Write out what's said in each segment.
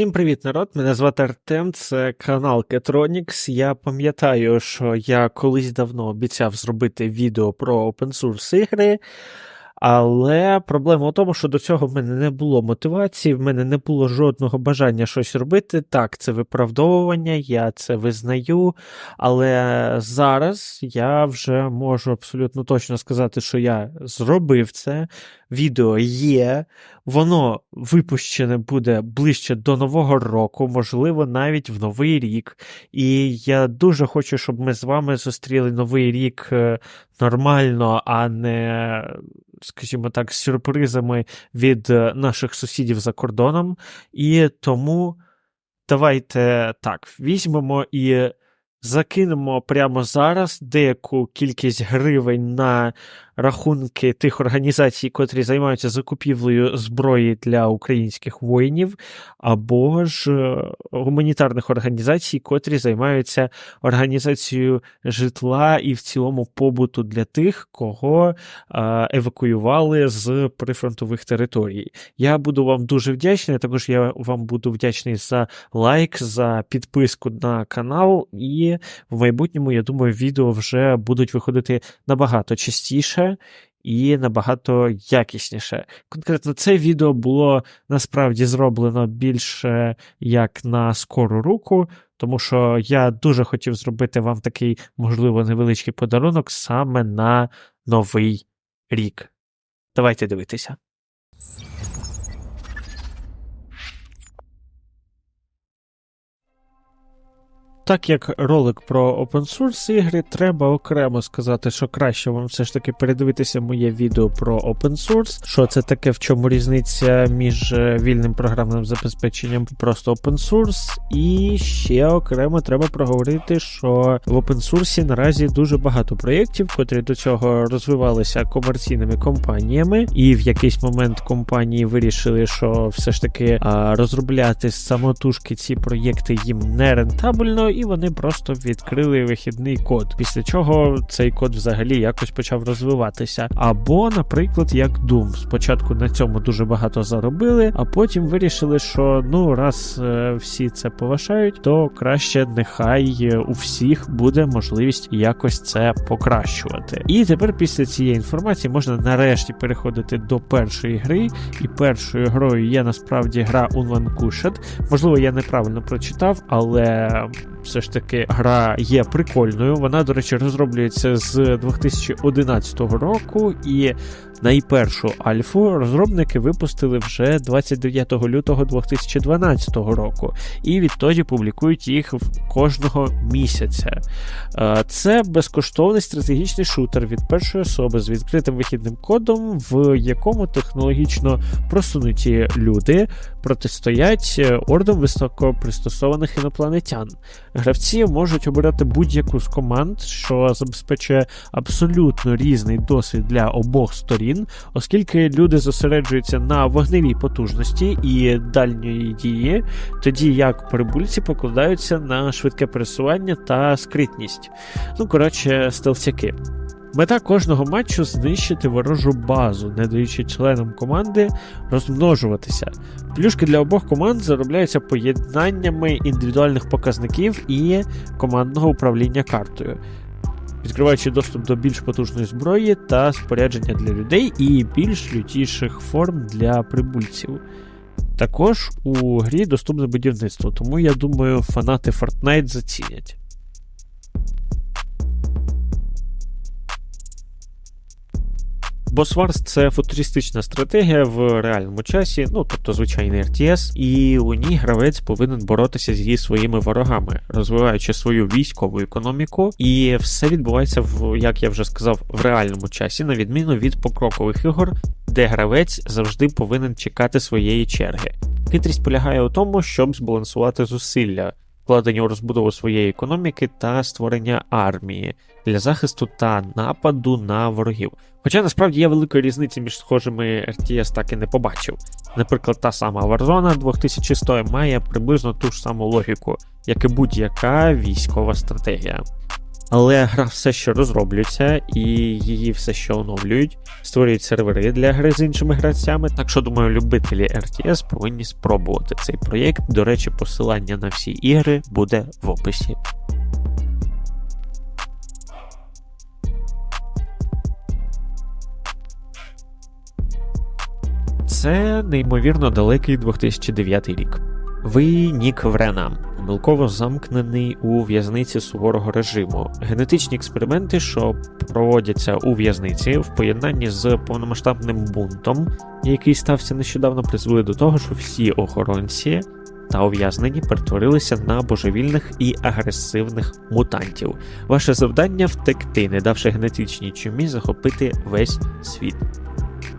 Всім привіт, народ! Мене звати Артем, це канал Ketronics. Я пам'ятаю, що я колись давно обіцяв зробити відео про open source ігри, але проблема в тому, що до цього в мене не було мотивації, в мене не було жодного бажання щось робити. Так, це виправдовування, я це визнаю, але зараз я вже можу абсолютно точно сказати, що я зробив це. Відео є, воно випущене буде ближче до Нового року, можливо, навіть в Новий рік. І я дуже хочу, щоб ми з вами зустріли Новий рік е, нормально, а не, скажімо так, з сюрпризами від е, наших сусідів за кордоном. І тому давайте так, візьмемо і закинемо прямо зараз деяку кількість гривень на рахунки тих організацій, котрі займаються закупівлею зброї для українських воїнів, або ж е, гуманітарних організацій, котрі займаються організацією житла і в цілому побуту для тих, кого е, евакуювали з прифронтових територій. Я буду вам дуже вдячний. Також я вам буду вдячний за лайк, за підписку на канал, і в майбутньому, я думаю, відео вже будуть виходити набагато частіше і набагато якісніше. Конкретно це відео було насправді зроблено більше як на скору руку, тому що я дуже хотів зробити вам такий, можливо, невеличкий подарунок саме на новий рік. Давайте дивитися. Так як ролик про open source ігри, треба окремо сказати, що краще вам все ж таки передивитися моє відео про open source, що це таке, в чому різниця між е, вільним програмним забезпеченням просто open source. І ще окремо треба проговорити, що в open source наразі дуже багато проєктів, котрі до цього розвивалися комерційними компаніями, і в якийсь момент компанії вирішили, що все ж таки розробляти самотужки ці проєкти їм не рентабельно і вони просто відкрили вихідний код, після чого цей код взагалі якось почав розвиватися. Або, наприклад, як Doom. Спочатку на цьому дуже багато заробили, а потім вирішили, що ну раз е, всі це поважають, то краще нехай е, у всіх буде можливість якось це покращувати. І тепер після цієї інформації можна нарешті переходити до першої гри. І першою грою є насправді гра Unvanquished. Можливо, я неправильно прочитав, але все ж таки гра є прикольною. Вона, до речі, розроблюється з 2011 року, і найпершу альфу розробники випустили вже 29 лютого 2012 року, і відтоді публікують їх кожного місяця. Е, це безкоштовний стратегічний шутер від першої особи з відкритим вихідним кодом, в якому технологічно просунуті люди протистоять ордам високопристосованих інопланетян. Гравці можуть обирати будь-яку з команд, що забезпечує абсолютно різний досвід для обох сторін, оскільки люди зосереджуються на вогневій потужності і дальньої дії, тоді як прибульці покладаються на швидке пересування та скритність. Ну, коротше, стелцяки. Мета кожного матчу знищити ворожу базу, не даючи членам команди розмножуватися. Плюшки для обох команд заробляються поєднаннями індивідуальних показників і командного управління картою, відкриваючи доступ до більш потужної зброї та спорядження для людей і більш лютіших форм для прибульців. Також у грі доступне будівництво, тому я думаю, фанати Fortnite зацінять. Wars – це футуристична стратегія в реальному часі, ну тобто звичайний RTS, і у ній гравець повинен боротися зі своїми ворогами, розвиваючи свою військову економіку, і все відбувається в, як я вже сказав, в реальному часі, на відміну від покрокових ігор, де гравець завжди повинен чекати своєї черги. Хитрість полягає у тому, щоб збалансувати зусилля вкладення у розбудову своєї економіки та створення армії для захисту та нападу на ворогів. Хоча насправді я великої різниці між схожими RTS так і не побачив. Наприклад, та сама Warzone 2100 має приблизно ту ж саму логіку, як і будь-яка військова стратегія. Але гра все ще розроблюється і її все ще оновлюють, створюють сервери для гри з іншими гравцями. Так що думаю, любителі RTS повинні спробувати цей проєкт. До речі, посилання на всі ігри буде в описі. Це неймовірно далекий 2009 рік. Ви Нік Врена, помилково замкнений у в'язниці суворого режиму. Генетичні експерименти, що проводяться у в'язниці в поєднанні з повномасштабним бунтом, який стався нещодавно, призвели до того, що всі охоронці та ув'язнені перетворилися на божевільних і агресивних мутантів. Ваше завдання втекти, не давши генетичній чумі захопити весь світ.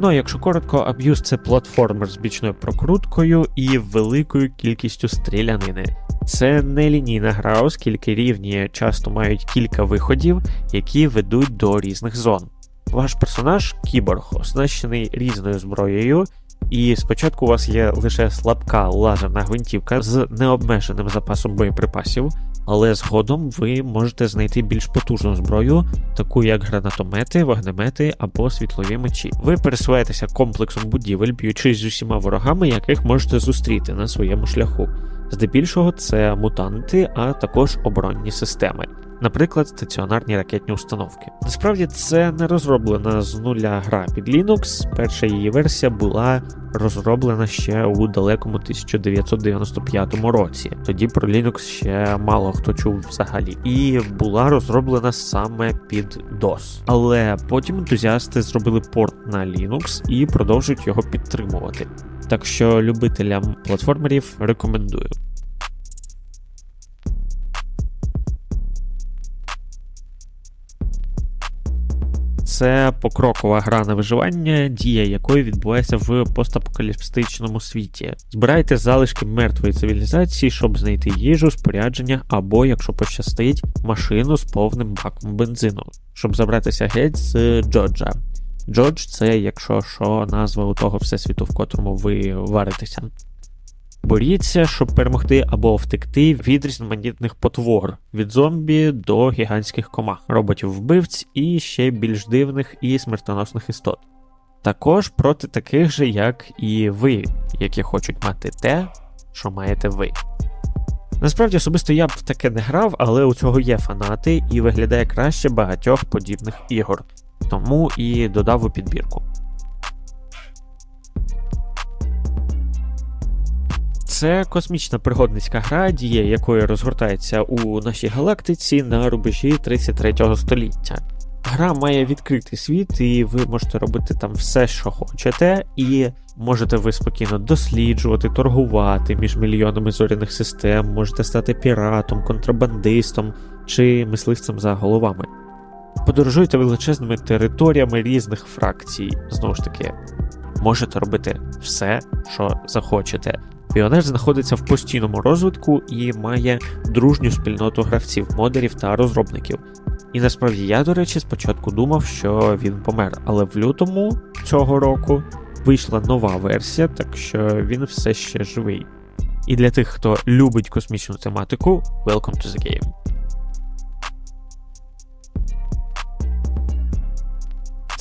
Ну а якщо коротко, Abuse – це платформер з бічною прокруткою і великою кількістю стрілянини. Це не лінійна гра, оскільки рівні часто мають кілька виходів, які ведуть до різних зон. Ваш персонаж кіборг, оснащений різною зброєю, і спочатку у вас є лише слабка лазерна гвинтівка з необмеженим запасом боєприпасів, але згодом ви можете знайти більш потужну зброю, таку як гранатомети, вогнемети або світлові мечі. Ви пересуваєтеся комплексом будівель, б'ючись з усіма ворогами, яких можете зустріти на своєму шляху. Здебільшого це мутанти, а також оборонні системи. Наприклад, стаціонарні ракетні установки. Насправді це не розроблена з нуля гра під Linux. Перша її версія була розроблена ще у далекому 1995 році. Тоді про Linux ще мало хто чув взагалі, і була розроблена саме під DOS. Але потім ентузіасти зробили порт на Linux і продовжують його підтримувати. Так що любителям платформерів рекомендую. Це покрокова гра на виживання, дія якої відбувається в постапокаліптичному світі. Збирайте залишки мертвої цивілізації, щоб знайти їжу, спорядження або, якщо пощастить, машину з повним баком бензину, щоб забратися геть з Джоджа. Джодж це, якщо що, назва у того всесвіту, в котрому ви варитеся. Боріться, щоб перемогти або втекти від різноманітних потвор від зомбі до гігантських комах, роботів-вбивць і ще більш дивних і смертоносних істот. Також проти таких же, як і ви, які хочуть мати те, що маєте ви. Насправді особисто я б в таке не грав, але у цього є фанати і виглядає краще багатьох подібних ігор, тому і додав у підбірку. Це космічна пригодницька гра, дія якої розгортається у нашій галактиці на рубежі 33 століття. Гра має відкритий світ, і ви можете робити там все, що хочете, і можете ви спокійно досліджувати, торгувати між мільйонами зоряних систем, можете стати піратом, контрабандистом чи мисливцем за головами. Подорожуйте величезними територіями різних фракцій, знову ж таки, можете робити все, що захочете. Піонер знаходиться в постійному розвитку і має дружню спільноту гравців, модерів та розробників. І насправді я, до речі, спочатку думав, що він помер, але в лютому цього року вийшла нова версія, так що він все ще живий. І для тих, хто любить космічну тематику, welcome to the game.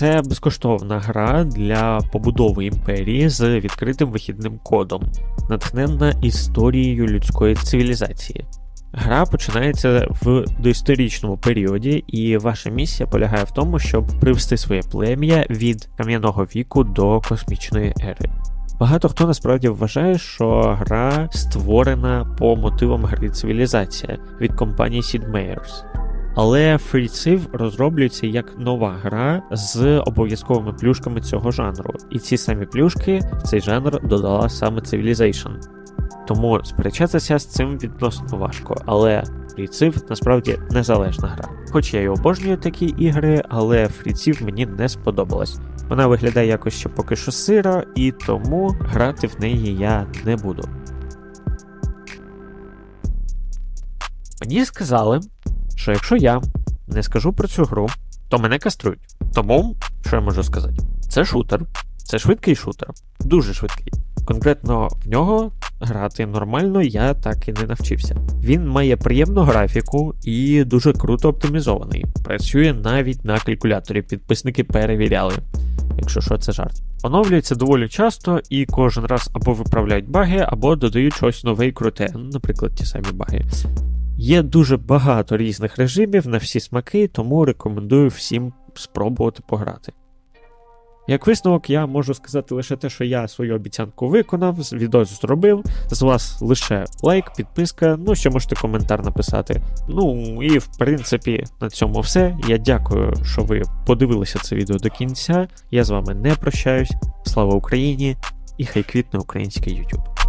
Це безкоштовна гра для побудови імперії з відкритим вихідним кодом, натхненна історією людської цивілізації. Гра починається в доісторичному періоді, і ваша місія полягає в тому, щоб привести своє плем'я від кам'яного віку до космічної ери. Багато хто насправді вважає, що гра створена по мотивам гри цивілізація від компанії Sid Meier's. Але Free Civ розроблюється як нова гра з обов'язковими плюшками цього жанру, і ці самі плюшки в цей жанр додала саме Civilization. Тому сперечатися з цим відносно важко, але Civ насправді незалежна гра. Хоч я й обожнюю такі ігри, але Civ мені не сподобалась. Вона виглядає якось ще поки що сиро, і тому грати в неї я не буду. Мені сказали, що якщо я не скажу про цю гру, то мене каструють. Тому, що я можу сказати, це шутер, це швидкий шутер, дуже швидкий. Конкретно в нього грати нормально я так і не навчився. Він має приємну графіку і дуже круто оптимізований. Працює навіть на калькуляторі. Підписники перевіряли. Якщо що, це жарт. Оновлюється доволі часто і кожен раз або виправляють баги, або додають щось нове і круте, наприклад, ті самі баги. Є дуже багато різних режимів на всі смаки, тому рекомендую всім спробувати пограти. Як висновок, я можу сказати лише те, що я свою обіцянку виконав, відос зробив. З вас лише лайк, підписка, ну ще можете коментар написати. Ну і в принципі на цьому все. Я дякую, що ви подивилися це відео до кінця. Я з вами не прощаюсь. Слава Україні! І хай квітне український YouTube.